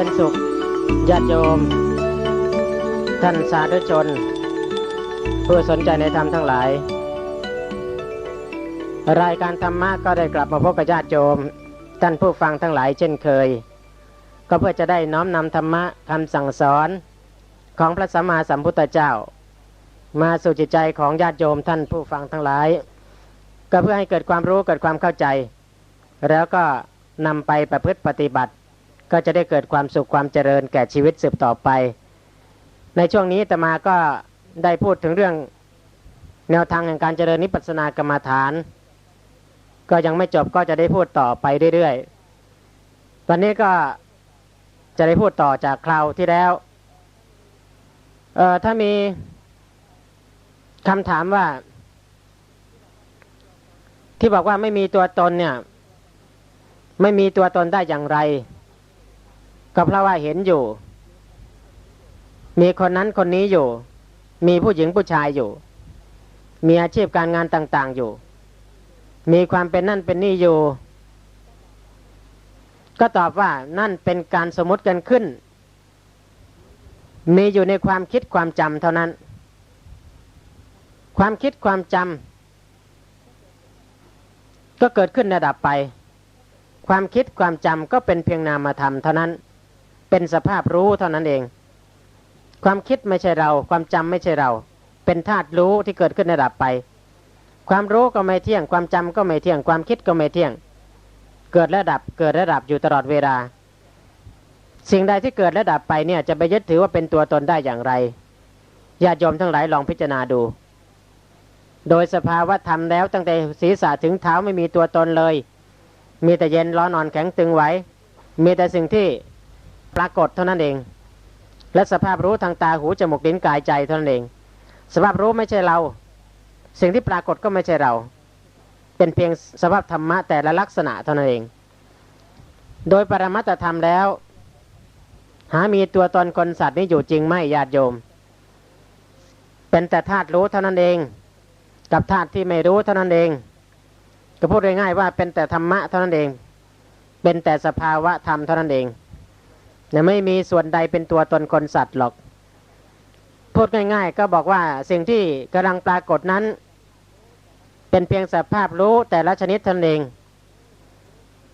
เจริญสุขญาติโยม ท่านสาธุชน ผู้สนใจในธรรมทั้งหลาย รายการธรรมะก็ได้กลับมาพบกับญาติโยม ท่านผู้ฟังทั้งหลายเช่นเคย ก็เพื่อจะได้น้อมนำธรรมะคำสั่งสอนของพระสัมมาสัมพุทธเจ้า มาสู่จิตใจของญาติโยมท่านผู้ฟังทั้งหลาย ก็เพื่อให้เกิดความรู้เกิดความเข้าใจ แล้วก็นำไปประพฤติปฏิบัติ ก็จะได้เกิดความสุขความเจริญแก่ชีวิตสืบต่อไป ในช่วงนี้ตมาก็ได้พูดถึงเรื่องแนวทางแห่งการเจริญนิพพานากรรมฐาน ก็ยังไม่จบก็จะได้พูดต่อไปเรื่อยๆตอนนี้ก็จะได้พูดต่อจากคราวที่แล้วเอ่อถ้ามีคำถามว่า ที่บอกว่าไม่มีตัวตนเนี่ย ไม่มีตัวตนได้อย่างไร ก็เพราะว่าเห็นอยู่ มีคนนั้นคนนี้อยู่ มีผู้หญิงผู้ชายอยู่ มีอาชีพการงานต่าง ๆอยู่ มีความเป็นนั่นเป็นนี่อยู่ ก็ตอบว่านั่นเป็นการสมมติกันขึ้น มีอยู่ในความคิดความจำเท่านั้น ความคิดความจำก็เกิดขึ้นระดับไปความคิดความจำก็เป็นเพียงนามธรรมเท่านั้น เป็นสภาพรู้เท่านั้นเอง ความคิดไม่ใช่เรา ความจำไม่ใช่เรา เป็นธาตุรู้ที่เกิดขึ้นระดับไป ความรู้ก็ไม่เที่ยง ความจำก็ไม่เที่ยง ความคิดก็ไม่เที่ยง เกิดระดับ เกิดระดับอยู่ตลอดเวลา สิ่งใดที่เกิดระดับไปเนี่ยจะไปยึดถือว่าเป็นตัวตนได้อย่างไรญาติโยมทั้งหลายลองพิจารณาดู โดยสภาวะธรรมแล้วตั้งแต่ศีรษะถึงเท้าไม่มีตัวตนเลย มีแต่เย็นร้อนนอนแข็งตึงไหวมีแต่สิ่งที่ ปรากฏเท่านั้นเอง และสภาพรู้ทางตาหูจมูกลิ้นกายใจเท่านั้นเอง สภาพรู้ไม่ใช่เรา สิ่งที่ปรากฏก็ไม่ใช่เรา เป็นเพียงสภาพธรรมะแต่ละลักษณะเท่านั้นเอง โดยปรมัตธรรมแล้ว หามีตัวตนคนสัตว์นี้อยู่จริงไม่ญาติโยม เป็นแต่ธาตุรู้เท่านั้นเอง กับธาตุที่ไม่รู้เท่านั้นเองก็พูดง่ายๆว่าเป็นแต่ธรรมะเท่านั้นเอง เป็นแต่สภาวะธรรมเท่านั้นเอง นี่ยไม่มีส่วนใดเป็นตัวตนคนสัตว์หรอก พูดง่าย ๆ ก็บอกว่าสิ่งที่กำลังปรากฏนั้น เป็นเพียงสภาพรู้แต่ละชนิดเท่านั้นเอง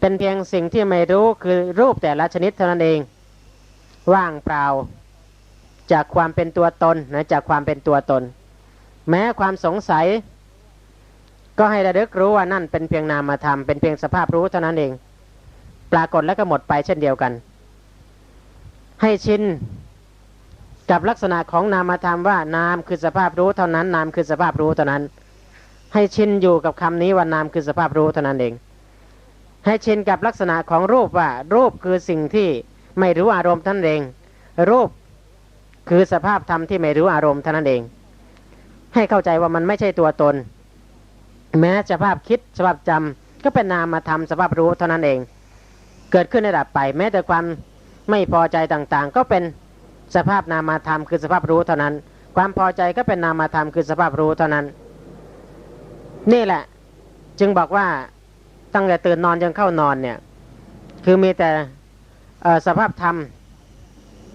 เป็นเพียงสิ่งที่ไม่รู้คือรูปแต่ละชนิดเท่านั้นเอง ว่างเปล่า จากความเป็นตัวตนนะจากความเป็นตัวตน แม้ความสงสัย ก็ให้ระลึกรู้ว่านั่นเป็นเพียงนามธรรมเป็นเพียงสภาพรู้เท่านั้นเอง ปรากฏแล้วก็หมดไปเช่นเดียวกัน ให้ชินกับลักษณะของนามธรรมว่านามคือสภาพรู้เท่านั้น นามคือสภาพรู้เท่านั้น ให้ชินอยู่กับคำนี้ว่านามคือสภาพรู้เท่านั้นเอง ให้ชินกับลักษณะของรูปว่า รูปคือสิ่งที่ไม่รู้อารมณ์ท่านเอง รูปคือสภาพธรรมที่ไม่รู้อารมณ์เท่านั้นเอง ให้เข้าใจว่ามันไม่ใช่ตัวตน แม้สภาพคิดสภาพจำก็เป็นนามธรรมสภาพรู้เท่านั้นเอง เกิดขึ้นในระดับไป แม้แต่ความ ไม่พอใจต่างๆ ก็เป็นสภาพนามธรรมคือสภาพรู้เท่านั้น ความพอใจก็เป็นนามธรรมคือสภาพรู้เท่านั้น นี่แหละ จึงบอกว่าตั้งแต่ตื่นนอนจนเข้านอนเนี่ยคือมีแต่สภาพธรรม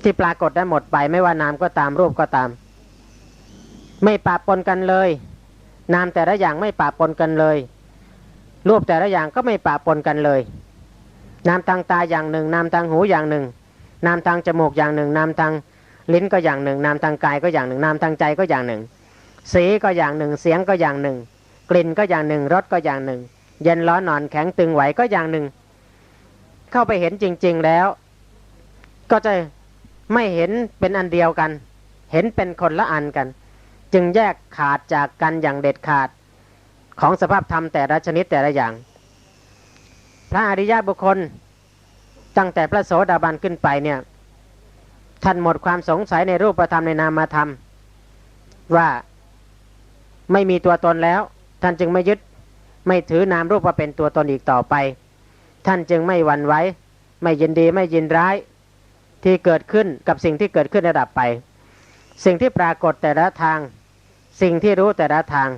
ที่ปรากฏได้หมดไป ไม่ว่านามก็ตามรูปก็ตาม ไม่ปะปนกันเลย นามแต่ละอย่างไม่ปะปนกันเลย รูปแต่ละอย่างก็ไม่ปะปนกันเลย นามทางตาอย่างหนึ่ง นามทางหูอย่างหนึ่ง นามทางจมูกอย่างหนึ่ง นามทางลิ้นก็อย่างหนึ่ง นามทางกายก็อย่างหนึ่ง นามทางใจก็อย่างหนึ่ง สีก็อย่างหนึ่ง เสียงก็อย่างหนึ่ง กลิ่นก็อย่างหนึ่ง รสก็อย่างหนึ่ง เย็นร้อนนอนแข็งตึงไหวก็อย่างหนึ่ง เข้าไปเห็นจริง ๆแล้ว ก็จะไม่เห็นเป็นอันเดียวกัน เห็นเป็นคนละอันกัน จึงแยกขาดจากกันอย่างเด็ดขาดของสภาพธรรมแต่ละชนิดแต่ละอย่าง พระอริยบุคคล ตั้งแต่พระโสดาบันขึ้นไปเนี่ยท่านหมดความสงสัยในรูปธรรมในนามธรรม ว่าไม่มีตัวตนแล้ว ท่านจึงไม่ยึดไม่ถือนามรูปว่าเป็นตัวตนอีกต่อไป ท่านจึงไม่หวั่นไหวไม่ยินดีไม่ยินร้ายที่เกิดขึ้นกับสิ่งที่เกิดขึ้นระดับไป สิ่งที่ปรากฏแต่ละทาง สิ่งที่รู้แต่ละทาง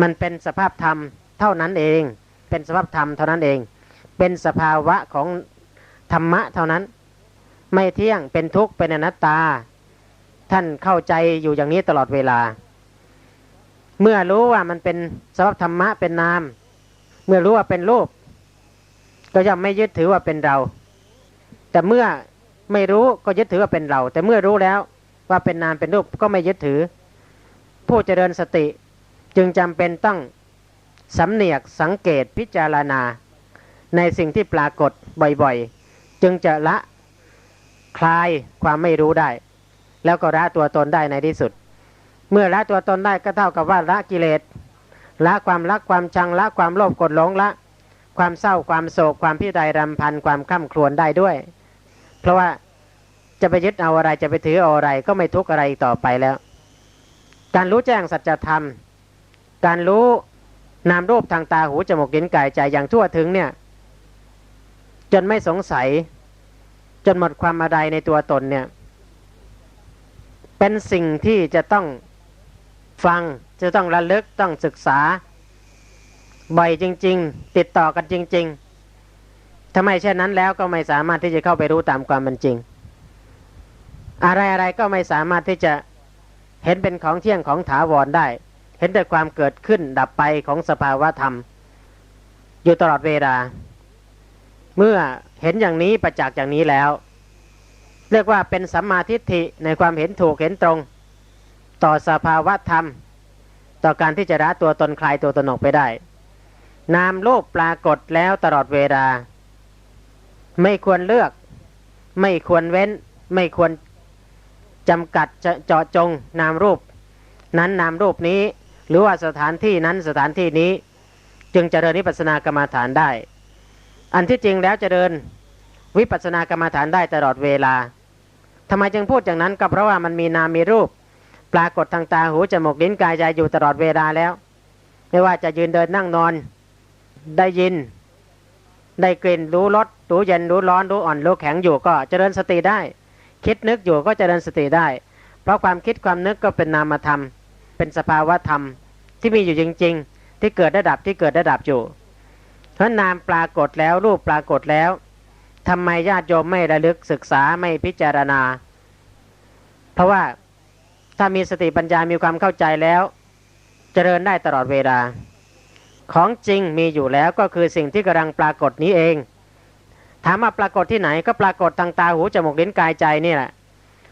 มันเป็นสภาพธรรมเท่านั้นเอง เป็นสภาพธรรมเท่านั้นเอง เป็นสภาวะของธรรมะเท่านั้น ไม่เที่ยงเป็นทุกข์เป็นอนัตตา ท่านเข้าใจอยู่อย่างนี้ตลอดเวลา เมื่อรู้ว่ามันเป็นสภาพธรรมะเป็นนาม เมื่อรู้ว่าเป็นรูป ก็ย่อมไม่ยึดถือว่าเป็นเรา แต่เมื่อไม่รู้ก็ยึดถือว่าเป็นเรา แต่เมื่อรู้แล้วว่าเป็นนามเป็นรูปก็ไม่ยึดถือ ผู้เจริญสติจึงจำเป็นต้องสำเนียกสังเกตพิจารณา ในสิ่งที่ปรากฏบ่อยๆ จึงจะละคลายความไม่รู้ได้ แล้วก็ละตัวตนได้ในที่สุด เมื่อละตัวตนได้ก็เท่ากับว่าละกิเลสละความรักความชังละความโลภกดหลงละ ความเศร้าความโศกความพิไรรำพันความข้ามครวญได้ด้วย เพราะว่าจะไปยึดเอาอะไรจะไปถือเอาอะไรก็ไม่ทุกข์อะไรต่อไปแล้ว การรู้แจ้งสัจธรรม การรู้นามรูปทางตาหูจมูกลิ้นกายใจอย่างทั่วถึงเนี่ย จนไม่สงสัย จนหมดความอะไรในตัวตนเนี่ย เป็นสิ่งที่จะต้องฟัง จะต้องระลึกต้องศึกษา บ่อยจริง ๆ ติดต่อกันจริง ๆทำไมเช่นนั้นแล้วก็ไม่สามารถที่จะเข้าไปรู้ตามความเป็นจริง อะไรอะไรก็ไม่สามารถที่จะเห็นเป็นของเที่ยงของถาวรได้ เห็นแต่ความเกิดขึ้นดับไปของสภาวะธรรม อยู่ตลอดเวลา เมื่อเห็นอย่างนี้ประจักษ์อย่างนี้แล้ว เรียกว่าเป็นสัมมาทิฏฐิในความเห็นถูกเห็นตรง ต่อสภาวะธรรม ต่อการที่จะละตัวตนคลายตัวตนออกไปได้ นามโลกปรากฏแล้วตลอดเวลา ไม่ควรเลือก ไม่ควรเว้น ไม่ควรจำกัดจะเจาะจงนามรูป นั้นนามรูปนี้ หรือว่าสถานที่นั้นสถานที่นี้ จึงเจริญวิปัสสนกรรมฐานได้ อันที่จริงแล้วจเจริญวิปัสสนากรรมฐานได้ตลอดเวลาทำไมจึงพูดอย่างนั้นก็เพราะว่ามันมีนามมีรูป ปรากฏทางตาหูจมูกลิ้นกายใจอยู่ตลอดเวลาแล้ว ไม่ว่าจะยืนเดินนั่งนอน ได้ยิน ได้กลิ่นรู้รสรู้เย็นรู้ร้อนรู้อ่อนรู้แข็งอยู่ก็จเจริญสติได้ คิดนึกอยู่ก็จเจริญสติได้ เพราะความคิดความนึกก็เป็นนามธรรม เป็นสภาวะธรรมที่มีอยู่จริง ๆ ที่เกิดระดับที่เกิดระดับอยู่ พราะนามปรากฏแล้วรูปปรากฏแล้วทำไมญาติโยมไม่ระลึกศึกษาไม่พิจารณา เพราะว่าถ้ามีสติปัญญามีความเข้าใจแล้ว เจริญได้ตลอดเวลา ของจริงมีอยู่แล้วก็คือสิ่งที่กำลังปรากฏนี้เอง ถามมาปรากฏที่ไหนก็ปรากฏทางตาหูจมูกลิ้นกายใจนี่แหละ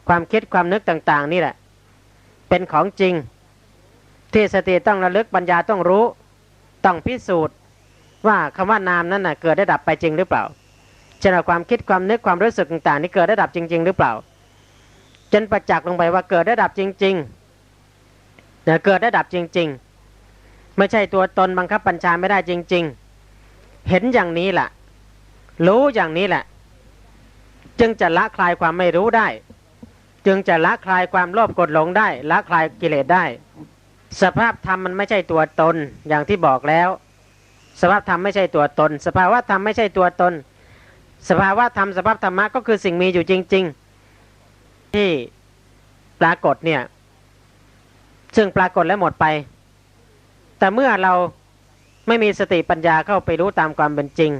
ความคิดความนึกต่างๆ นี่แหละ เป็นของจริง ที่สติต้องระลึกปัญญาต้องรู้ ต้องพิสูจน์ ว่าคำว่านามนั้นนะเกิดได้ดับไปจริงหรือเปล่าเช่นความคิดความนึกความรู้สึกต่างๆนี่เกิดได้ดับจริง ๆ หรือเปล่าจนประจักษ์ลงไปว่าเกิดได้ดับจริงๆเนี่ยเกิดได้ดับจริง ๆ ไม่ใช่ตัวตนบังคับบัญชาไม่ได้จริง ๆ เห็นอย่างนี้แหละรู้อย่างนี้แหละ จึงจะละคลายความไม่รู้ได้ จึงจะละคลายความโลภกดหลงได้ ละคลายกิเลสได้ สภาพธรรมมันไม่ใช่ตัวตนอย่างที่บอกแล้ว สภาพธรรมไม่ใช่ตัวตน สภาวะธรรมไม่ใช่ตัวตน สภาวะธรรมสภาพธรรมะก็คือสิ่งมีอยู่จริง ๆ ที่ปรากฏเนี่ย ซึ่งปรากฏแล้วหมดไป แต่เมื่อเราไม่มีสติปัญญาเข้าไปรู้ตามความเป็นจริง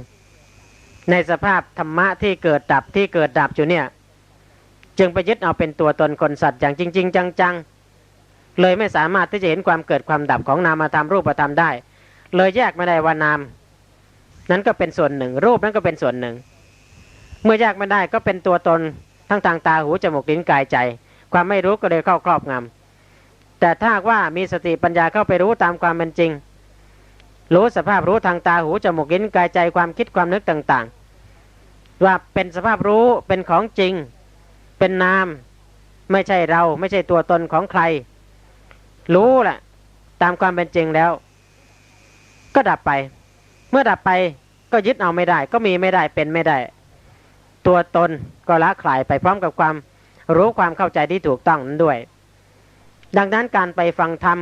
ในสภาพธรรมะที่เกิดดับที่เกิดดับอยู่เนี่ย จึงไปยึดเอาเป็นตัวตนคนสัตว์อย่างจริง ๆ จังๆเลยไม่สามารถที่จะเห็นความเกิดความดับของนามธรรมรูปธรรมได้ เลยแยกไม่ได้ว่านาม นั้นก็เป็นส่วนหนึ่ง รูปนั้นก็เป็นส่วนหนึ่ง เมื่อแยกไม่ได้ก็เป็นตัวตนทั้งทางตาหูจมูกลิ้นกายใจ ความไม่รู้ก็เลยเข้าครอบงำแต่ถ้าว่ามีสติปัญญาเข้าไปรู้ตามความเป็นจริง รู้สภาพรู้ทางตาหูจมูกลิ้นกายใจความคิดความนึกต่าง ๆ ว่าเป็นสภาพรู้เป็นของจริง เป็นนาม ไม่ใช่เราไม่ใช่ตัวตนของใคร รู้แหละตามความเป็นจริงแล้ว ก็ดับไป เมื่อดับไปก็ยึดเอาไม่ได้ ก็มีไม่ได้เป็นไม่ได้ ตัวตนก็ละคลายไปพร้อมกับความรู้ความเข้าใจที่ถูกต้องนั้นด้วย ดังนั้นการไปฟังธรรม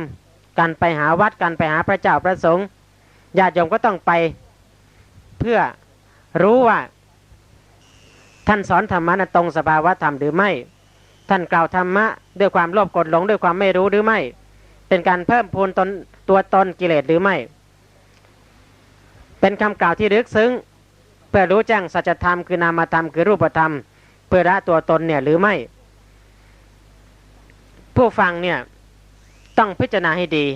การไปหาวัดการไปหาพระเจ้าพระสงฆ์ญาติโยมก็ต้องไป เพื่อรู้ว่าท่านสอนธรรมะนะตรงสภาวะธรรมหรือไม่ ท่านกล่าวธรรมะด้วยความโลภกดหลงด้วยความไม่รู้หรือไม่ เป็นการเพิ่มพูนตนตัวตนกิเลสหรือไม่ เป็นคำกล่าวที่ลึกซึ้งเพื่อรู้แจ้งสัจธรรมคือนามธรรมคือรูปธรรม เพื่อละตัวตนเนี่ยหรือไม่ ผู้ฟังเนี่ยต้องพิจารณาให้ดี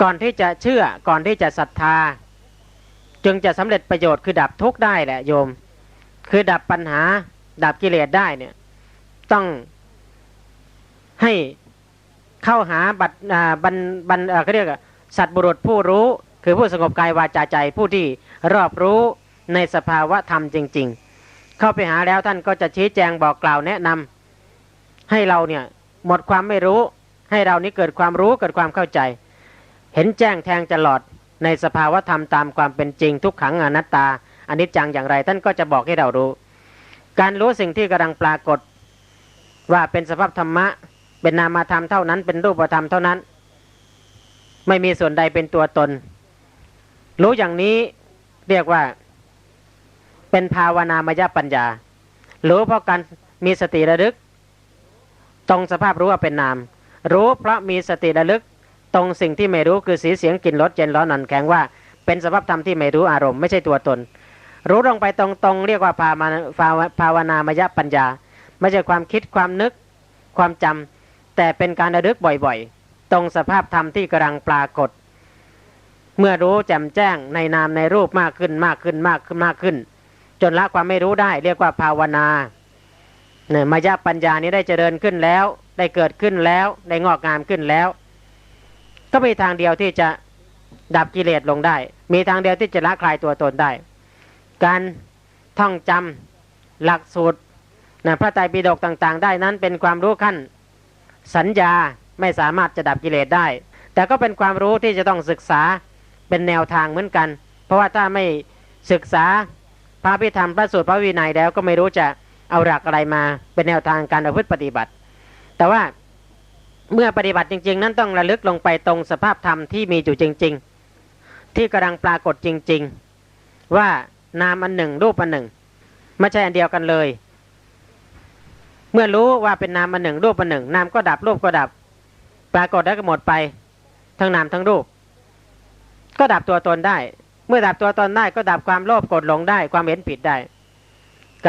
ก่อนที่จะเชื่อก่อนที่จะศรัทธา จึงจะสำเร็จประโยชน์คือดับทุกข์ได้แหละโยม คือดับปัญหาดับกิเลสได้เนี่ยต้องให้เข้าหาบัตรบันบันเขาเรียกสัตบุรุษผู้รู้ คือผู้สงบกายวาจาใจผู้ที่รอบรู้ในสภาวะธรรมจริง ๆ เข้าไปหาแล้วท่านก็จะชี้แจงบอกกล่าวแนะนำให้เราเนี่ยหมดความไม่รู้ ให้เรานี้เกิดความรู้เกิดความเข้าใจ เห็นแจ้งแทงตลอดในสภาวะธรรมตามความเป็นจริง ทุกขังอนัตตาอันนี้จังอย่างไรท่านก็จะบอกให้เรารู้ การรู้สิ่งที่กำลังปรากฏ ว่าเป็นสภาพธรรมะ เป็นนามธรรมเท่านั้น เป็นรูปธรรมเท่านั้น ไม่มีส่วนใดเป็นตัวตน รู้อย่างนี้เรียกว่าเป็นภาวนามยปัญญา รู้เพราะการมีสติระลึก ตรงสภาพรู้ว่าเป็นนาม รู้เพราะมีสติระลึก ตรงสิ่งที่ไม่รู้คือสีเสียงกลิ่นรสเย็นร้อนนันแข็งว่า เป็นสภาพธรรมที่ไม่รู้อารมณ์ไม่ใช่ตัวตน รู้ลงไปตรงๆ เรียกว่าภาวนาภาวนามยปัญญา ไม่ใช่ความคิดความนึกความจำแต่เป็นการระลึกบ่อยๆ ตรงสภาพธรรมที่กำลังปรากฏ เมื่อรู้แจ่มแจ้งในนามในรูปมากขึ้นมากขึ้นมากขึ้นมากขึ้น จนละความไม่รู้ได้เรียกว่าภาวนาเนี่ยมายาปัญญานี้ได้เจริญขึ้นแล้ว ได้เกิดขึ้นแล้ว ได้งอกงามขึ้นแล้ว ก็มีทางเดียวที่จะดับกิเลสลงได้ มีทางเดียวที่จะละคลายตัวตนได้ การท่องจำหลักสูตรนะพระไตรปิฎกต่างๆ ได้นั้นเป็นความรู้ขั้น สัญญาไม่สามารถจะดับกิเลสได้ แต่ก็เป็นความรู้ที่จะต้องศึกษา เป็นแนวทางเหมือนกัน เพราะว่าถ้าไม่ศึกษาพระพิธรรมพระสูตรพระวินัยแล้วก็ไม่รู้จะเอาหลักอะไรมาเป็นแนวทางการประพฤติปฏิบัติ แต่ว่าเมื่อปฏิบัติจริง ๆ นั้นต้องระลึกลงไปตรงสภาพธรรมที่มีอยู่จริง ๆ ที่กำลังปรากฏจริง ๆ ว่านามอันหนึ่ง รูปอันหนึ่งไม่ใช่อันเดียวกันเลย เมื่อรู้ว่าเป็นนามอันหนึ่ง รูปอันหนึ่ง นามก็ดับรูปก็ดับ ปรากฏแล้วก็หมดไป ทั้งนามทั้งรูป ก็ดับตัวตนได้ เมื่อดับตัวตนได้ก็ดับความโลภกดหลงได้ ความเห็นผิดได้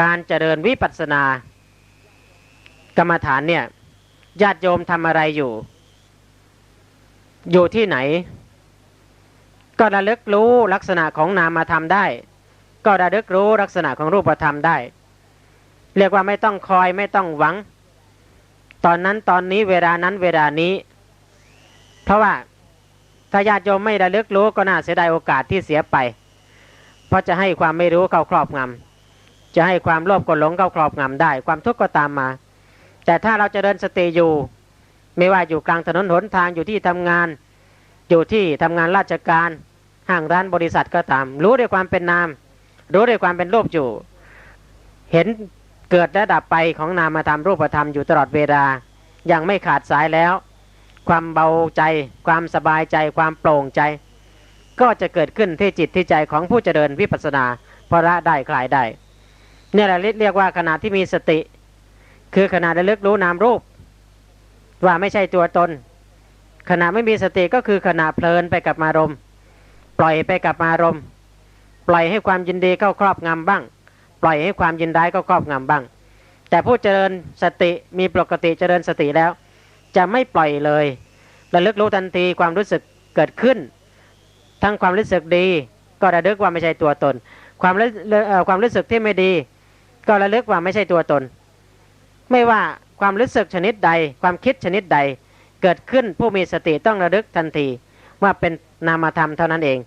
การเจริญวิปัสสนากรรมฐานเนี่ยญาติโยมทำอะไรอยู่ อยู่ที่ไหน ก็ระลึกรู้ลักษณะของนามธรรมได้ ก็ระลึกรู้ลักษณะของรูปธรรมได้ เรียกว่าไม่ต้องคอยไม่ต้องหวัง ตอนนั้นตอนนี้เวลานั้นเวลานี้ เพราะว่า ถ้าญาติโยมไม่ระลึกรู้ก็น่าเสียดายโอกาสที่เสียไป เพราะจะให้ความไม่รู้เข้าครอบงำจะให้ความโลภกดหลงเข้าครอบงำได้ ความทุกข์ก็ตามมา แต่ถ้าเราจะเดินสติอยู่ ไม่ว่าอยู่กลางถนนหนทางอยู่ที่ทำงาน อยู่ที่ทำงานราชการห้างร้านบริษัทก็ตาม รู้ด้วยความเป็นนาม รู้ด้วยความเป็นรูปอยู่ เห็นเกิดและดับไปของนามธรรมรูปธรรมอยู่ตลอดเวลายังไม่ขาดสายแล้ว ความเบาใจ ความสบายใจ ความโปร่งใจ ก็จะเกิดขึ้นที่จิตที่ใจของผู้เจริญวิปัสสนาพระได้คลายได้เนี่ยแหละเรียกว่าขณะที่มีสติ คือขณะระลึกรู้นามรูป ว่าไม่ใช่ตัวตน ขณะไม่มีสติก็คือขณะเพลินไปกับอารมณ์ ปล่อยไปกับอารมณ์ ปล่อยให้ความยินดีเข้าครอบงำบ้าง ปล่อยให้ความยินร้ายเข้าครอบงำบ้าง แต่ผู้เจริญสติมีปกติเจริญสติแล้ว จะไม่ปล่อยเลยระลึกรู้ทันทีความรู้สึกเกิดขึ้น ทั้งความรู้สึกดี ก็ระลึกว่าไม่ใช่ตัวตน ความความรู้สึกที่ไม่ดี ก็ระลึกว่าไม่ใช่ตัวตน ไม่ว่าความรู้สึกชนิดใด ความคิดชนิดใด เกิดขึ้นผู้มีสติต้องระลึกทันที ว่าเป็นนามธรรมเท่านั้นเอง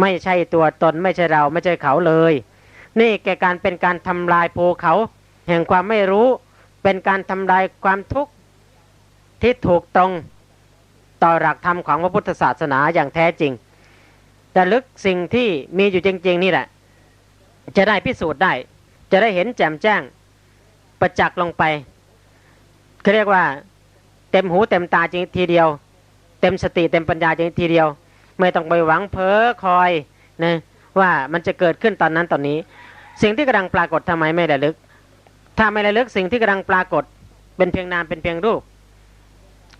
ไม่ใช่ตัวตน ไม่ใช่เราไม่ใช่เขาเลย นี่แกการเป็นการทำลายภูเขา แห่งความไม่รู้ เป็นการทำลายความทุกข์ ที่ถูกตรงต่อหลักธรรมของพระพุทธศาสนาอย่างแท้จริงแต่ลึกสิ่งที่มีอยู่จริง ๆ นี่แหละ จะได้พิสูจน์ได้ จะได้เห็นแจ่มแจ้งประจักษ์ลงไปเขาเรียกว่าเต็มหูเต็มตาจริงทีเดียว เต็มสติเต็มปัญญาจริงทีเดียว ไม่ต้องไปหวังเพ้อคอยนะว่ามันจะเกิดขึ้นตอนนั้นตอนนี้ สิ่งที่กำลังปรากฏทำไมไม่ระลึก ถ้าไม่ระลึกสิ่งที่กำลังปรากฏ เป็นเพียงนามเป็นเพียงรูป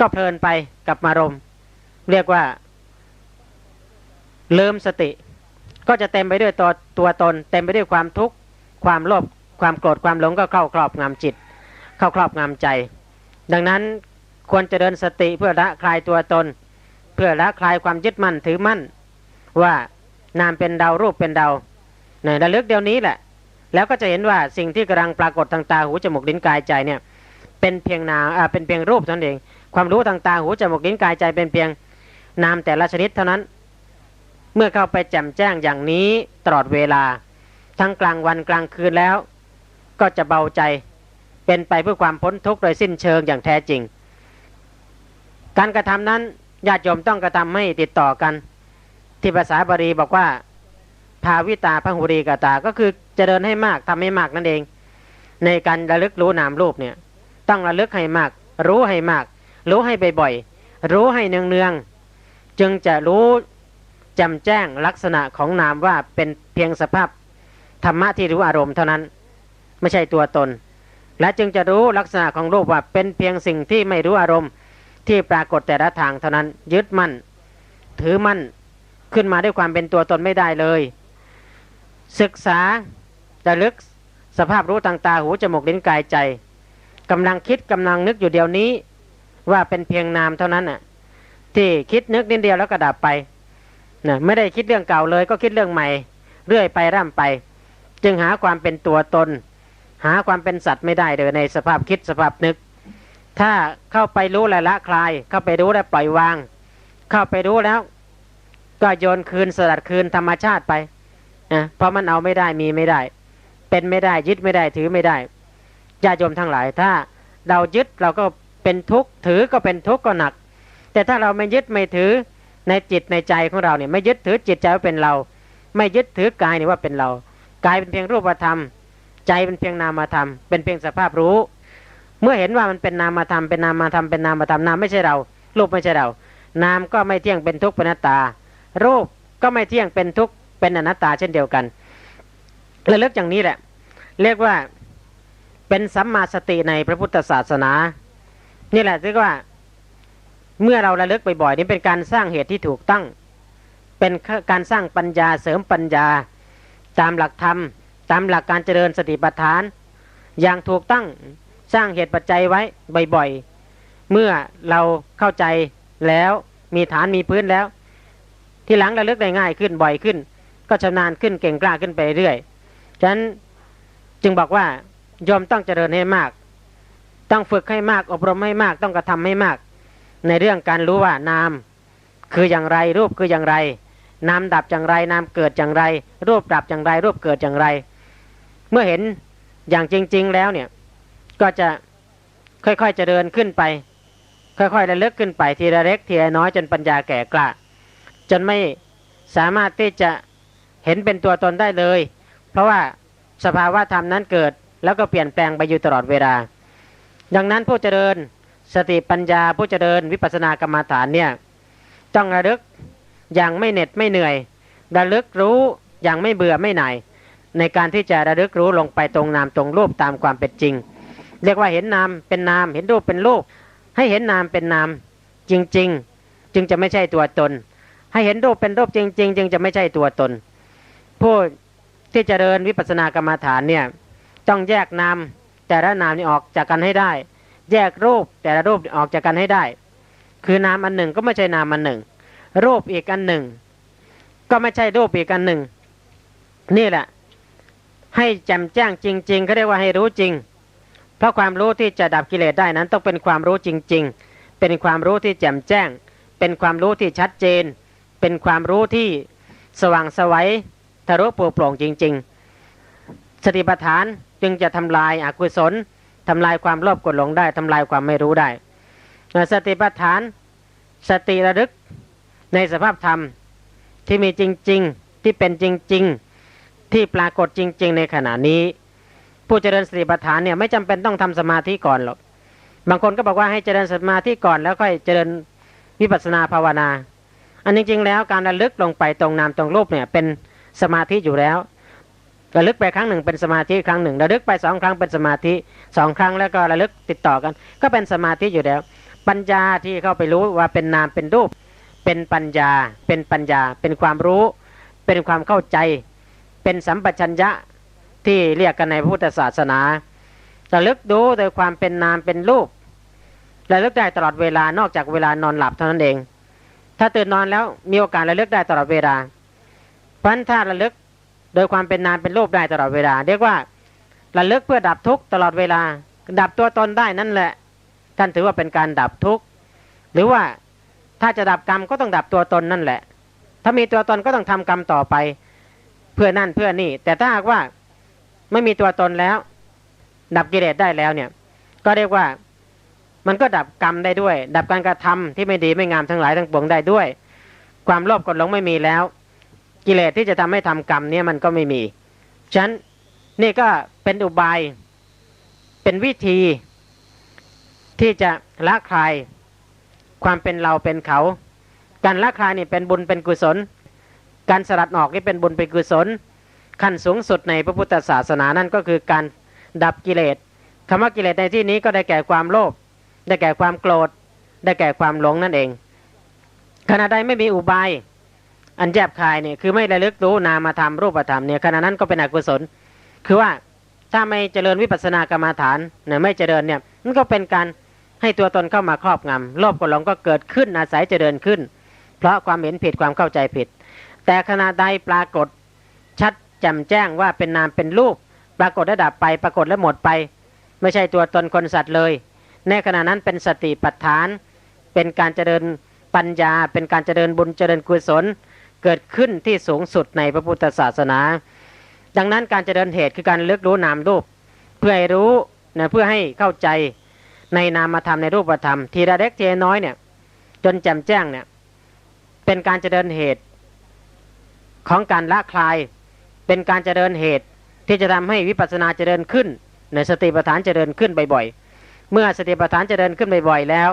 ก็เพลินไปกับมารมเรียกว่าเลิมสติ ก็จะเต็มไปด้วยตัวตัวตน เต็มไปด้วยความทุกข์ความโลภความโกรธความหลงก็เข้าครอบงำจิต เข้าครอบงำใจ ดังนั้นควรจะเดินสติเพื่อละคลายตัวตน เพื่อละคลายความยึดมั่นถือมั่น ว่านามเป็นเดารูปเป็นเดาเนี่ยระลึกเดี๋ยวนี้แหละ แล้วก็จะเห็นว่าสิ่งที่กำลังปรากฏทางตาหูจมูกลิ้นกายใจเนี่ยเป็นเพียงนามอ่าเป็นเพียงรูปเท่านั้นเอง ความรู้ทางตาหูจมูกลิ้นกายใจเป็นเพียงนามแต่ละชนิดเท่านั้น เมื่อเข้าไปแจ่มแจ้งอย่างนี้ตลอดเวลา ทั้งกลางวันกลางคืนแล้ว ก็จะเบาใจเป็นไปเพื่อความพ้นทุกข์โดยสิ้นเชิงอย่างแท้จริง การกระทำนั้นญาติโยมต้องกระทำให้ติดต่อกัน ที่ภาษาบาลีบอกว่า ภาวิตาพหุรีกตา ก็คือจะเดินให้มากทำให้มากนั่นเอง ในการระลึกรู้นามรูปเนี่ยต้องระลึกให้มาก รู้ให้มาก รู้ให้บ่อยๆรู้ให้เนืองๆจึงจะรู้จำแจ้งลักษณะของนามว่าเป็นเพียงสภาพธรรมะที่รู้อารมณ์เท่านั้น ไม่ใช่ตัวตน และจึงจะรู้ลักษณะของรูปว่าเป็นเพียงสิ่งที่ไม่รู้อารมณ์ที่ปรากฏแต่ละทางเท่านั้น ยึดมั่น ถือมั่นขึ้นมาด้วยความเป็นตัวตนไม่ได้เลย ศึกษาจะลึกสภาพรู้ทางตาหูจมูกลิ้นกายใจกำลังคิดกำลังนึกอยู่เดียวนี้ ว่าเป็นเพียงนามเท่านั้นน่ะ ที่คิดนึกนิดเดียวแล้วก็ดับไปนะไม่ได้คิดเรื่องเก่าเลย ก็คิดเรื่องใหม่ เรื่อยไปร่ำไป จึงหาความเป็นตัวตน หาความเป็นสัตว์ไม่ได้เลยในสภาพคิดสภาพนึก ถ้าเข้าไปรู้และละคลาย เข้าไปรู้และปล่อยวาง เข้าไปรู้แล้ว ก็โยนคืนสลัดคืนธรรมชาติไปนะเพราะมันเอาไม่ได้มีไม่ได้ เป็นไม่ได้ยึดไม่ได้ถือไม่ได้ญาติโยมทั้งหลาย ถ้าเรายึดเราก็ เป็นทุกข์ถือก็เป็นทุกข์ก็หนัก แต่ถ้าเราไม่ยึดไม่ถือในจิตในใจของเราเนี่ยไม่ยึดถือจิตใจว่าเป็นเรา ไม่ยึดถือกายนี่ว่าเป็นเรากายเป็นเพียงรูปธรรม ใจเป็นเพียงนามธรรม เป็นเพียงสภาพรู้ เมื่อเห็นว่ามันเป็นนามธรรมเป็นนามธรรมเป็นนามธรรมนามไม่ใช่เรารูปไม่ใช่เรา นามก็ไม่เที่ยงเป็นทุกข์เป็นอนัตตา รูปก็ไม่เที่ยงเป็นทุกข์เป็นอนัตตาเช่นเดียวกันระลึกอย่างนี้แหละ เรียกว่าเป็นสัมมาสติในพระพุทธศาสนา นี่แหละเรียกว่า เมื่อเราระลึกบ่อยๆนี่เป็นการสร้างเหตุที่ถูกตั้งเป็นการสร้างปัญญาเสริมปัญญา ตามหลักธรรม ตามหลักการเจริญสติปัฏฐาน อย่างถูกตั้งสร้างเหตุปัจจัยไว้บ่อยๆ เมื่อเราเข้าใจแล้วมีฐานมีพื้นแล้ว ที่หลังระลึกได้ง่ายขึ้นบ่อยขึ้น ก็ชำนาญขึ้นเก่งกล้าขึ้นไปเรื่อย ฉะนั้นจึงบอกว่ายอมต้องเจริญให้มาก ต้องฝึกให้มาก อบรมให้มาก ต้องกระทำให้มาก ในเรื่องการรู้ว่านาม คืออย่างไรรูปคืออย่างไร นามดับอย่างไร นามเกิดอย่างไร รูปดับอย่างไร รูปเกิดอย่างไร เมื่อเห็นอย่างจริง ๆ แล้วเนี่ย ก็จะค่อยๆเจริญขึ้นไป ค่อยๆระลึกขึ้นไปทีละเล็กทีละน้อยจนปัญญาแก่กล้าจนไม่สามารถที่จะเห็นเป็นตัวตนได้เลย เพราะว่าสภาวะธรรมนั้นเกิด แล้วก็เปลี่ยนแปลงไปอยู่ตลอดเวลา ดังนั้นผู้เจริญสติปัญญาผู้เจริญวิปัสสนากรรมฐานเนี่ยต้องระลึกอย่างไม่เหน็ดไม่เหนื่อย ระลึกรู้อย่างไม่เบื่อไม่หน่ายในการที่จะระลึกรู้ลงไปตรงนามตรงรูปตามความเป็นจริง เรียกว่าเห็นนามเป็นนามเห็นรูปเป็นรูป ให้เห็นนามเป็นนามจริง ๆ จึงจะไม่ใช่ตัวตน ให้เห็นรูปเป็นรูปจริง ๆ จึงจะไม่ใช่ตัวตน ผู้ที่จเจริญวิปัสสนากรรมฐานเนี่ยต้องแยกนาม แต่ละนามนี่ออกจากกันให้ได้ แยกรูปแต่ละรูปออกจากกันให้ได้ คือนามอันหนึ่งก็ไม่ใช่นามอันหนึ่ง รูปอีกอันหนึ่ง ก็ไม่ใช่รูปอีกอันหนึ่ง นี่แหละ ให้แจ่มแจ้งจริง ๆเขาเรียกว่าให้รู้จริง เพราะความรู้ที่จะดับกิเลสได้นั้นต้องเป็นความรู้จริง ๆ เป็นความรู้ที่แจ่มแจ้ง เป็นความรู้ที่ชัดเจน เป็นความรู้ที่สว่างสวัยทะลุโปร่งจริง ๆ สติปัฏฐาน จึงจะทำลายอากุศลทำลายความโลภกดหลงได้ทำลายความไม่รู้ได้สติปัฏฐาน สติระลึกในสภาพธรรมที่มีจริง ๆ ที่เป็นจริง ๆ ที่ปรากฏจริง ๆ ในขณะนี้ ผู้เจริญสติปัฏฐานเนี่ยไม่จำเป็นต้องทำสมาธิก่อนหรอกบางคนก็บอกว่าให้เจริญสมาธิก่อนแล้วค่อยเจริญวิปัสสนาภาวนา อันจริงๆแล้วการระลึกลงไปตรงนามตรงรูปเนี่ยเป็นสมาธิอยู่แล้ว ระลึกไปครั้งหนึ่งเป็นสมาธิครั้งหนึ่งระลึกไปสองครั้งเป็นสมาธิสองครั้งแล้วก็ระลึกติดต่อกัน ก็เป็นสมาธิอยู่แล้ว ปัญญาที่เข้าไปรู้ว่าเป็นนามเป็นรูป เป็นปัญญา เป็นปัญญา เป็นความรู้ เป็นความเข้าใจ เป็นสัมปชัญญะที่เรียกกันในพุทธศาสนาระลึกดูโดยความเป็นนามเป็นรูประลึกได้ตลอดเวลานอกจากเวลานอนหลับเท่านั้นเอง ถ้าตื่นนอนแล้วมีโอกาสระลึกได้ตลอดเวลาพันถ้าระลึก โดยความเป็นนามเป็นรูปได้ตลอดเวลา เรียกว่าระลึกเพื่อดับทุกข์ตลอดเวลา ดับตัวตนได้นั่นแหละ ท่านถือว่าเป็นการดับทุกข์หรือว่าถ้าจะดับกรรมก็ต้องดับตัวตนนั่นแหละ ถ้ามีตัวตนก็ต้องทำกรรมต่อไป เพื่อนั่นเพื่อนี่ แต่ถ้าหากว่าไม่มีตัวตนแล้ว ดับกิเลสได้แล้วเนี่ย ก็เรียกว่ามันก็ดับกรรมได้ด้วย ดับการกระทำที่ไม่ดีไม่งามทั้งหลายทั้งปวงได้ด้วย ความโลภกดหลงไม่มีแล้ว กิเลสที่จะทำให้ทำกรรมเนี่ยมันก็ไม่มีฉะนั้นนี่ก็เป็นอุบาย เป็นวิธีที่จะละคลายความเป็นเราเป็นเขา การละคลายนี่เป็นบุญเป็นกุศล การสลัดออกนี่เป็นบุญเป็นกุศล ขั้นสูงสุดในพระพุทธศาสนานั่นก็คือการดับกิเลสคำว่ากิเลสในที่นี้ก็ได้แก่ความโลภได้แก่ความโกรธ ได้แก่ความหลงนั่นเองขณะใดไม่มีอุบาย อันแยบคายเนี่ยคือไม่ระลึกรู้นามธรรมรูปธรรมเนี่ยขณะนั้นก็เป็นอกุศล คือว่าถ้าไม่เจริญวิปัสสนากรรมาฐานเนี่ยไม่เจริญเนี่ยมันก็เป็นการให้ตัวตนเข้ามาครอบงำโลภกับหลงก็เกิดขึ้นอาศัยเจริญขึ้น เพราะความเห็นผิดความเข้าใจผิด แต่ขณะใดปรากฏชัดแจ่มแจ้งว่าเป็นนามเป็นรูป ปรากฏและดับไปปรากฏและหมดไป ไม่ใช่ตัวตนคนสัตว์เลย ในขณะนั้นเป็นสติปัฏฐาน เป็นการเจริญปัญญา เป็นการเจริญบุญเจริญกุศล เกิดขึ้นที่สูงสุดในพระพุทธศาสนา ดังนั้นการเจริญเหตุคือการเลือกรู้นามรูป เพื่อให้รู้นะเพื่อให้เข้าใจในนามธรรมในรูปธรรม ทีละเล็กทีน้อยเนี่ยจนแจ่มแจ้งเนี่ยเป็นการเจริญเหตุของการละคลาย เป็นการเจริญเหตุที่จะทำให้วิปัสสนาเจริญขึ้น ในสติปัฏฐานเจริญขึ้นบ่อยๆ เมื่อสติปัฏฐานจะเดินขึ้นบ่อยๆแล้ว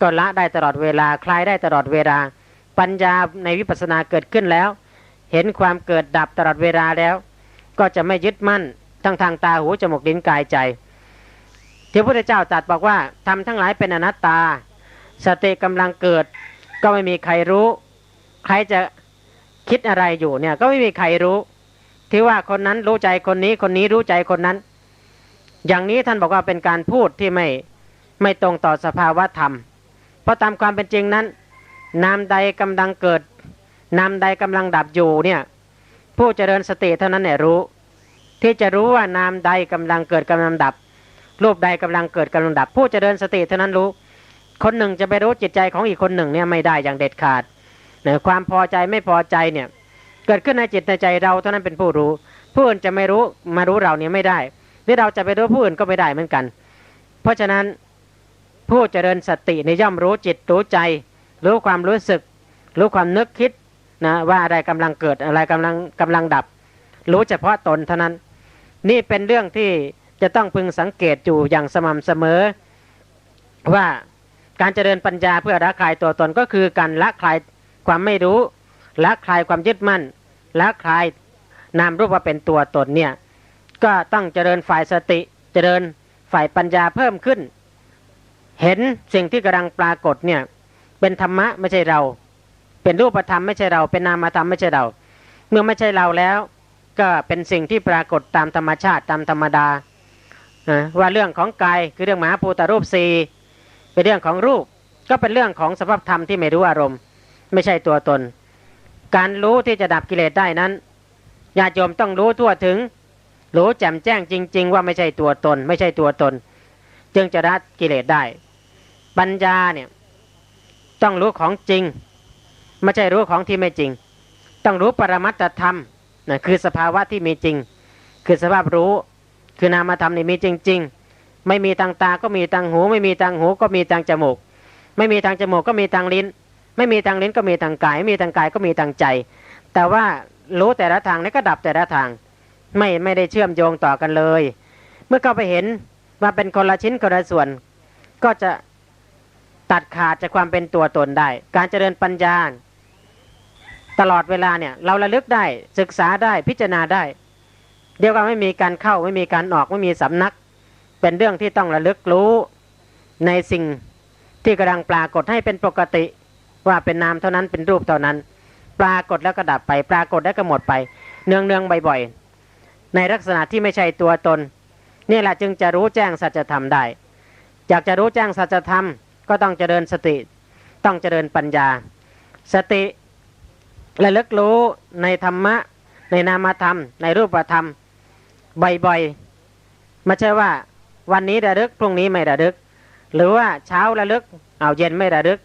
ก็ละได้ตลอดเวลาคลายได้ตลอดเวลา ปัญญาในวิปัสสนาเกิดขึ้นแล้ว เห็นความเกิดดับตลอดเวลาแล้ว ก็จะไม่ยึดมั่นทั้งทางตาหูจมูกลิ้นกายใจ ที่พระพุทธเจ้าตรัสบอกว่าทำทั้งหลายเป็นอนัตตา สติกำลังเกิด ก็ไม่มีใครรู้ ใครจะคิดอะไรอยู่เนี่ยก็ไม่มีใครรู้ที่ว่าคนนั้นรู้ใจคนนี้คนนี้รู้ใจคนนั้น อย่างนี้ท่านบอกว่าเป็นการพูดที่ไม่ไม่ตรงต่อสภาวะธรรม เพราะตามความเป็นจริงนั้น นามใดกำลังเกิด นามใดกำลังดับอยู่เนี่ยผู้เจริญสติเท่านั้นเนี่ยรู้ ที่จะรู้ว่านามใดกำลังเกิดกำลังดับ รูปใดกำลังเกิดกำลังดับ ผู้เจริญสติเท่านั้นรู้ คนหนึ่งจะไปรู้จิตใจของอีกคนหนึ่งเนี่ยไม่ได้อย่างเด็ดขาดเนี่ยความพอใจไม่พอใจเนี่ยเกิดขึ้นในจิตในใจเราเท่านั้นเป็นผู้รู้ ผู้อื่นจะไม่รู้มารู้เราเนี่ยไม่ได้ที่เราจะไปรู้ผู้อื่นก็ไม่ได้เหมือนกัน เพราะฉะนั้นผู้เจริญสติในย่อมรู้จิตรู้ใจ รู้ความรู้สึก รู้ความนึกคิดนะว่าอะไรกำลังเกิดอะไรกำลังกำลังดับ รู้เฉพาะตนเท่านั้น นี่เป็นเรื่องที่จะต้องพึงสังเกตอยู่อย่างสม่ำเสมอ ว่าการเจริญปัญญาเพื่อละคลายตัวตนก็คือการละคลายความไม่รู้ละคลายความยึดมั่นละคลายนามรูปว่าเป็นตัวตนเนี่ยก็ต้องเจริญฝ่ายสติ เจริญฝ่ายปัญญาเพิ่มขึ้น เห็นสิ่งที่กำลังปรากฏเนี่ย เป็นธรรมะไม่ใช่เรา เป็นรูปธรรมไม่ใช่เรา เป็นนามธรรมไม่ใช่เรา เมื่อไม่ใช่เราแล้ว ก็เป็นสิ่งที่ปรากฏตามธรรมชาติตามธรรมดาว่าเรื่องของกายคือเรื่องมหาภูตรูปสีเป็นเรื่องของรูปก็เป็นเรื่องของสภาพธรรมที่ไม่รู้อารมณ์ ไม่ใช่ตัวตน การรู้ที่จะดับกิเลสได้นั้นญาติโยมต้องรู้ทั่วถึง รู้แจ่มแจ้งจริง ๆ ว่าไม่ใช่ตัวตน ไม่ใช่ตัวตน จึงจะรัดกิเลสได้ ปัญญาเนี่ย ต้องรู้ของจริง ไม่ใช่รู้ของที่ไม่จริง ต้องรู้ปรมัตธรรมนะคือสภาวะที่มีจริง คือสภาพรู้ คือนามธรรมนี่มีจริง ๆ ไม่มีทางตาก็มีทางหู ไม่มีทางหูก็มีทางจมูก ไม่มีทางจมูกก็มีทางลิ้น ไม่มีทางลิ้นก็มีทางกายไม่มีทางกายก็มีทางใจ แต่ว่ารู้แต่ละทางนี่ก็ดับแต่ละทาง ไม่ไม่ได้เชื่อมโยงต่อกันเลย เมื่อเข้าไปเห็นว่าเป็นคนละชิ้นคนละส่วน ก็จะ ตัดขาดจากความเป็นตัวตนได้ การเจริญปัญญา ตลอดเวลาเนี่ย เราระลึกได้ศึกษาได้พิจารณาได้ เดียวกันไม่มีการเข้าไม่มีการออกไม่มีสำนัก เป็นเรื่องที่ต้องระลึกรู้ในสิ่งที่กำลังปรากฏให้เป็นปกติ ว่าเป็นนามเท่านั้นเป็นรูปเท่านั้น ปรากฏแล้วก็ดับไป ปรากฏแล้วก็หมดไป เนืองเนืองๆบ่อยๆในลักษณะที่ไม่ใช่ตัวตนนี่แหละจึงจะรู้แจ้งสัจธรรมได้อยากจะรู้แจ้งสัจธรรม ก็ต้องเจริญสติต้องเจริญปัญญา สติระลึกรู้ในธรรมะ ในนามธรรม ในรูปธรรมบ่อยๆไม่ใช่ว่าวันนี้ระลึกพรุ่งนี้ไม่ระลึก หรือว่าเช้าระลึกเอาเย็นไม่ระลึก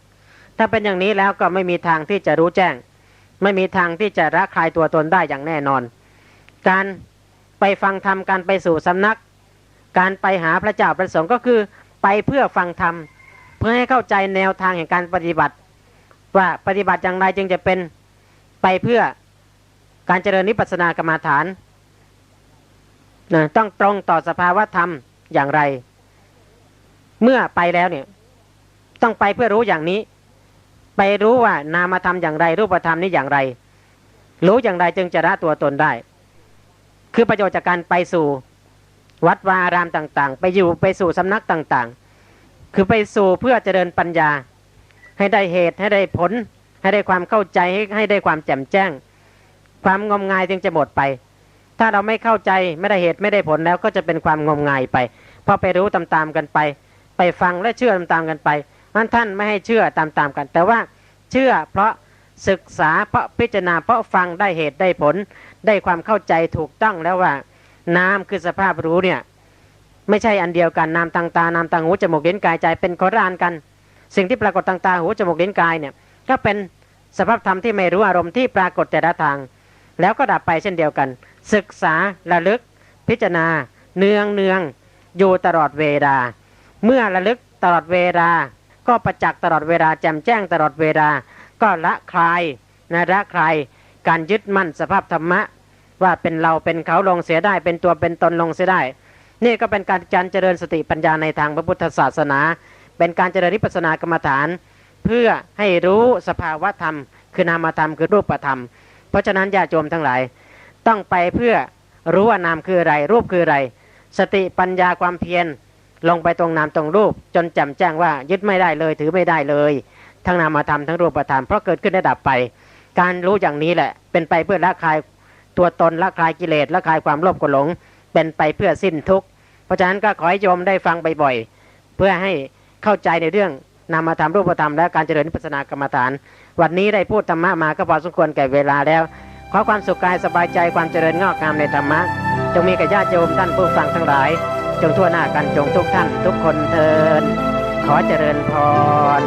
ถ้าเป็นอย่างนี้แล้วก็ไม่มีทางที่จะรู้แจ้ง ไม่มีทางที่จะละคลายตัวตนได้อย่างแน่นอน การไปฟังธรรมการไปสู่สำนัก การไปหาพระเจ้าประสงค์ก็คือไปเพื่อฟังธรรม พื่อให้เข้าใจแนวทางแห่งการปฏิบัติ ว่าปฏิบัติอย่างไรจึงจะเป็นไปเพื่อการเจริญนิพพานากรรมฐานนะต้องตรงต่อสภาวะธรรมอย่างไร เมื่อไปแล้วเนี่ยต้องไปเพื่อรู้อย่างนี้ ไปรู้ว่านามธรรมอย่างไร รูปธรรมนี้อย่างไร รู้อย่างไรจึงจะละตัวตนได้ คือประโยชน์จากการไปสู่ วัดวาอารามต่าง ๆ ไปอยู่ไปสู่สำนักต่าง ๆ คือไปสู่เพื่อเจริญปัญญา ให้ได้เหตุให้ได้ผล ให้ได้ความเข้าใจให้ให้ได้ความแจ่มแจ้ง ความงมงายจึงจะหมดไป ถ้าเราไม่เข้าใจไม่ได้เหตุไม่ได้ผลแล้วก็จะเป็นความงมงายไปพราะไปรู้ตามๆกันไป ไปฟังและเชื่อตามๆกันไปมันท่านไม่ให้เชื่อตามๆกัน แต่ว่าเชื่อเพราะศึกษาเพราะพิจารณาเพราะฟังได้เหตุได้ผล ได้ความเข้าใจถูกต้องแล้วว่า น้ำคือสภาพรู้เนี่ย ไม่ใช่อันเดียวกันนามทางตานามทางหูจมูกลิ้นกายใจเป็นคนละอันกัน สิ่งที่ปรากฏทางตาหูจมูกลิ้นกายเนี่ยก็เป็นสภาพธรรมที่ไม่รู้อารมณ์ที่ปรากฏแต่ละทาง แล้วก็ดับไปเช่นเดียวกัน ศึกษาระลึก พิจารณา เนืองเนืองอยู่ตลอดเวลา เมื่อระลึกตลอดเวลา ก็ประจักษ์ตลอดเวลาแจ่มแจ้งตลอดเวลา ก็ละคลายนะละคลายการยึดมั่นสภาพธรรมะ ว่าเป็นเราเป็นเขาลงเสียได้ เป็นตัวเป็นตนลงเสียได้ นี่ก็เป็นการการเจริญสติปัญญาในทางพระพุทธศาสนา เป็นการเจริญนิพพานกรรมฐาน เพื่อให้รู้สภาวะธรรม คือนามธรรมคือรูปธรรม เพราะฉะนั้นญาติโยมทั้งหลาย ต้องไปเพื่อรู้ว่านามคืออะไร รูปคืออะไร สติปัญญาความเพียรลงไปตรงนามตรงรูป จนแจ่มแจ้งว่ายึดไม่ได้เลยถือไม่ได้เลย ทั้งนามธรรมทั้งรูปธรรมเพราะเกิดขึ้นได้ดับไป การรู้อย่างนี้แหละ เป็นไปเพื่อละคลายตัวตนละคลายกิเลสละคลายความโลภกรธหลง เป็นไปเพื่อสิ้นทุกข์เพราะฉะนั้นก็ขอให้โยมได้ฟังบ่อยๆเพื่อให้เข้าใจในเรื่องนามธรรมรูปธรรมและการเจริญนิพพานากรรมฐาน วันนี้ได้พูดธรรมะมาก็พอสมควรแก่เวลาแล้ว ขอความสุขกายสบายใจความเจริญงอกงามในธรรมะ จงมีกับญาติโยมท่านผู้ฟังทั้งหลาย จงทั่วหน้ากันจงทุกท่าน ทุกคนเทินขอเจริญพร